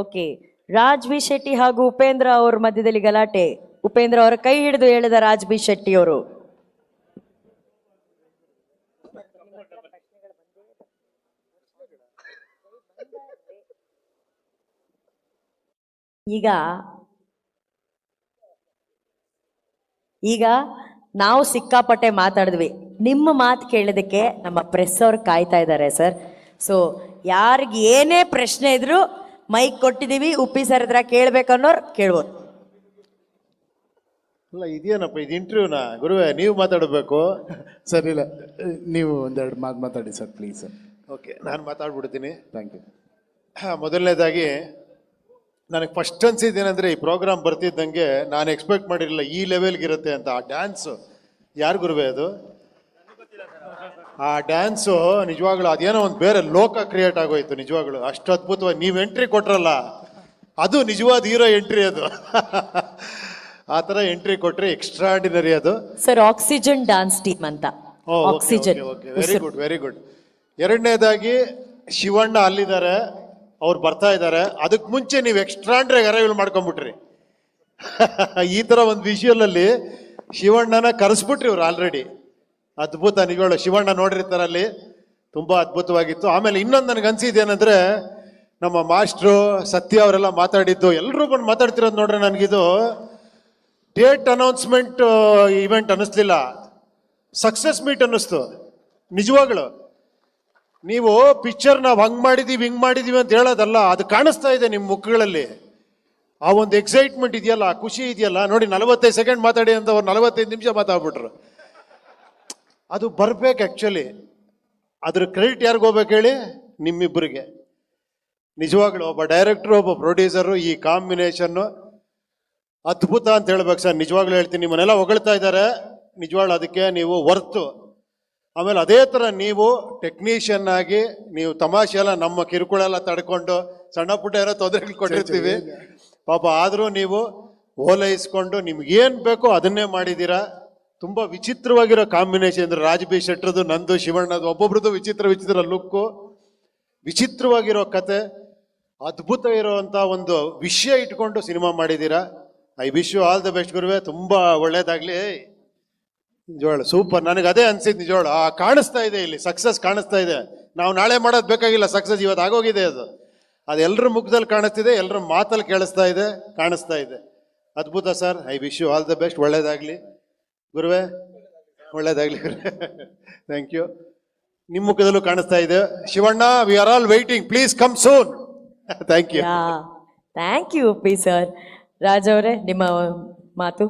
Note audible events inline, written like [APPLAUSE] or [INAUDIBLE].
Okay. Raj B Shetty ಹಾಗೂ ಉಪೇಂದ್ರ ಅವ್ರ ಮಧ್ಯದಲ್ಲಿ ಗಲಾಟೆ. ಉಪೇಂದ್ರ ಅವರ ಕೈ ಹಿಡಿದು ಹೇಳಿದ ರಾಜ್ ಬಿ ಶೆಟ್ಟಿ ಅವರು. ಈಗ ಈಗ ನಾವು ಸಿಕ್ಕಾಪಟ್ಟೆ ಮಾತಾಡಿದ್ವಿ. ನಿಮ್ಮ ಮಾತು ಕೇಳೋದಕ್ಕೆ ನಮ್ಮ ಪ್ರೆಸ್ ಅವ್ರು ಕಾಯ್ತಾ ಇದ್ದಾರೆ ಸರ್. ಸೊ ಯಾರಿಗೆ ಏನೇ ಪ್ರಶ್ನೆ ಇದ್ರು ಮೈಕ್ ಕೊಟ್ಟಿದ್ದೀವಿ ಉಪ್ಪಿ ಸರ್ ಹತ್ರ ಕೇಳ್ಬೇಕನ್ನೋರು ಕೇಳ್ಬೋದು. ಅಲ್ಲ ಇದೇನಪ್ಪ ಇದು ಇಂಟರ್ವ್ಯೂನಾ ಗುರುವೇ ನೀವು ಮಾತಾಡಬೇಕು. ಸರ್ ಇಲ್ಲ ನೀವು ಒಂದೆರಡು ಮಾತು ಮಾತಾಡಿ ಸರ್ ಪ್ಲೀಸ್ ಸರ್. ಓಕೆ ನಾನು ಮಾತಾಡ್ಬಿಡ್ತೀನಿ. ಥ್ಯಾಂಕ್ ಯು ಹಾಂ ಮೊದಲನೇದಾಗಿ ನನಗೆ ಫಸ್ಟ್ ಅನ್ಸಿದ್ದೇನೆಂದ್ರೆ ಈ ಪ್ರೋಗ್ರಾಮ್ ಬರ್ತಿದ್ದಂಗೆ ನಾನು ಎಕ್ಸ್ಪೆಕ್ಟ್ ಮಾಡಿರಲಿಲ್ಲ ಈ ಲೆವೆಲ್ಗೆ ಇರುತ್ತೆ ಅಂತ. ಆ ಡ್ಯಾನ್ಸು ಯಾರು ಗುರುವೆ ಅದು? ಆ ಡ್ಯಾನ್ಸು ನಿಜವಾಗ್ಲೂ ಅದೇನೋ ಒಂದು ಬೇರೆ ಲೋಕ ಕ್ರಿಯೇಟ್ ಆಗೋಯ್ತು ನಿಜವಾಗ್ಲು. ಅಷ್ಟು ಅದ್ಭುತವಾಗಿ ನೀವು ಎಂಟ್ರಿ ಕೊಟ್ರಲ್ಲ ಅದು ನಿಜವಾದ ಹೀರೋ ಎಂಟ್ರಿ ಅದು. ಆ ಥರ ಎಂಟ್ರಿ ಕೊಟ್ರೆ ಎಕ್ಸ್ಟ್ರಾಡಿನರಿ ಅದು. ಸರ್ ಆಕ್ಸಿಜನ್ ಡ್ಯಾನ್ಸ್ ಟೀಮ್ ಅಂತ. Oxygen very good very good ಎರಡನೇದಾಗಿ ಶಿವಣ್ಣ ಅಲ್ಲಿದ್ದಾರೆ ಅವ್ರು ಬರ್ತಾ ಇದ್ದಾರೆ. ಅದಕ್ಕೆ ಮುಂಚೆ ನೀವು ಎಕ್ಸ್ಟ್ರಾಂಡ್ರೆ ಅರೈವಲ್ ಮಾಡ್ಕೊಂಡ್ಬಿಟ್ರಿ. [LAUGHS] ಈ ಥರ ಒಂದು ವಿಷಯಲ್ಲಿ ಅಲ್ಲಿ ಶಿವಣ್ಣನ ಕರೆಸ್ಬಿಟ್ರಿ ಇವ್ರು ಆಲ್ರೆಡಿ ಅದ್ಭುತ ನಿಜವಾಗ್ಲು ಶಿವಣ್ಣ ನೋಡಿರ್ತಾರೆ ಅಲ್ಲಿ ತುಂಬಾ ಅದ್ಭುತವಾಗಿತ್ತು. ಆಮೇಲೆ ಇನ್ನೊಂದು ನನಗೆ ಅನಿಸಿದ್ದೇನೆಂದರೆ, ನಮ್ಮ ಮಾಸ್ಟ್ರು ಸತ್ಯ ಅವರೆಲ್ಲ ಮಾತಾಡಿದ್ದು ಎಲ್ಲರೂ ಬಂದು ಮಾತಾಡ್ತಿರೋದು ನೋಡ್ರೆ ನನಗಿದು. ಡೇಟ್ ಅನೌನ್ಸ್ಮೆಂಟ್ ಇವೆಂಟ್ ಅನ್ನಿಸ್ಲಿಲ್ಲ ಸಕ್ಸಸ್ ಮೀಟ್ ಅನ್ನಿಸ್ತು. ನಿಜವಾಗ್ಲು. ನೀವು ಪಿಕ್ಚರ್ ನಾವು ಹಂಗ್ ಮಾಡಿದೀವಿ, ಹಿಂಗ್ ಮಾಡಿದೀವಿ ಅಂತ ಹೇಳೋದಲ್ಲ, ಅದು ಕಾಣಿಸ್ತಾ ಇದೆ ನಿಮ್ಮ ಮುಖಗಳಲ್ಲಿ. ಆ ಒಂದು ಎಕ್ಸೈಟ್ಮೆಂಟ್ ಇದೆಯಲ್ಲ ಆ ಖುಷಿ ಇದೆಯಲ್ಲ, ನೋಡಿ ನಲವತ್ತೈದು ಸೆಕೆಂಡ್ ಮಾತಾಡಿ ಅಂತ ಅವ್ರು ನಲವತ್ತೈದು ನಿಮಿಷ ಮಾತಾಡ್ಬಿಟ್ರು. ಅದು ಬರ್ಬೇಕು ಆ್ಯಕ್ಚುಲಿ ಅದ್ರ ಕ್ರೆಡಿಟ್ ಯಾರಿಗೆ ಹೋಗ್ಬೇಕು ಹೇಳಿ? ನಿಮ್ಮಿಬ್ಬರಿಗೆ. ನಿಜವಾಗ್ಲೂ ಒಬ್ಬ ಡೈರೆಕ್ಟ್ರು ಒಬ್ಬ ಪ್ರೊಡ್ಯೂಸರು ಈ ಕಾಂಬಿನೇಷನ್ನು ಅದ್ಭುತ ಅಂತ ಹೇಳ್ಬೇಕು ಸರ್. ನಿಜವಾಗ್ಲೂ ಹೇಳ್ತೀನಿ ನಿಮ್ಮನ್ನೆಲ್ಲ ಹೊಗಳ್ತಾ ಇದ್ದಾರೆ. ನಿಜವಾಗ್ಲೂ ಅದಕ್ಕೆ ನೀವು ವರ್ತು ಆಮೇಲೆ ಅದೇ ಥರ ನೀವು ಟೆಕ್ನಿಷಿಯನ್ ಆಗಿ ನೀವು ತಮಾಷೆ ಎಲ್ಲ ನಮ್ಮ ಕಿರುಕುಳ ಎಲ್ಲ ತಡ್ಕೊಂಡು ಸಣ್ಣ ಪುಟ್ಟ ಏನೋ ತೊಂದರೆಗಳು ಕೊಟ್ಟಿರ್ತೀವಿ. ಪಾಪ ಆದರೂ ನೀವು ಓಲೈಸ್ಕೊಂಡು ನಿಮ್ಗೇನು ಬೇಕೋ ಅದನ್ನೇ ಮಾಡಿದ್ದೀರಾ? ತುಂಬ ವಿಚಿತ್ರವಾಗಿರೋ ಕಾಂಬಿನೇಷನ್ ಅಂದ್ರೆ ರಾಜ್ ಬಿ ಶೆಟ್ರದು ನಂದು, ಶಿವಣ್ಣದು, ಒಬ್ಬೊಬ್ರದ್ದು ವಿಚಿತ್ರ ವಿಚಿತ್ರ ಲುಕ್ಕು ವಿಚಿತ್ರವಾಗಿರೋ ಕತೆ, ಅದ್ಭುತ ಇರುವಂತ ಒಂದು ವಿಷಯ ಇಟ್ಕೊಂಡು ಸಿನಿಮಾ ಮಾಡಿದ್ದೀರಾ I wish you all the best ಗುರುವೆ, ತುಂಬಾ ಒಳ್ಳೇದಾಗ್ಲಿ. ನಿಜವಾಳ ಸೂಪರ್. ನನಗೆ ಅದೇ ಅನ್ಸಿದ್ ನಿಜವಾಳ ಆ, ಕಾಣಿಸ್ತಾ ಇದೆ ಇಲ್ಲಿ ಸಕ್ಸಸ್ ಕಾಣಿಸ್ತಾ ಇದೆ. ನಾವು ನಾಳೆ ಮಾಡೋದು ಬೇಕಾಗಿಲ್ಲ ಸಕ್ಸಸ್ ಇವತ್ತು ಆಗೋಗಿದೆ ಅದು. ಅದು ಎಲ್ಲರ ಮುಖದಲ್ಲಿ ಕಾಣಿಸ್ತಿದೆ ಎಲ್ಲರ ಮಾತಲ್ಲಿ ಕೇಳಿಸ್ತಾ ಇದೆ, ಕಾಣಿಸ್ತಾ ಇದೆ. ಅದ್ಭುತ sir, I wish you all the best, ಒಳ್ಳೇದಾಗ್ಲಿ. ಗುರುವೆ, ಒಳ್ಳೇದಾಗ್ಲಿ ಥ್ಯಾಂಕ್ ಯು ನಿಮ್ಮ ಮುಖದಲ್ಲೂ ಕಾಣಿಸ್ತಾ ಇದೆ. Shivanna we are all waiting please come soon thank you thank you P sir Raj ಅವರೇ, ನಿಮ್ಮ ಮಾತು?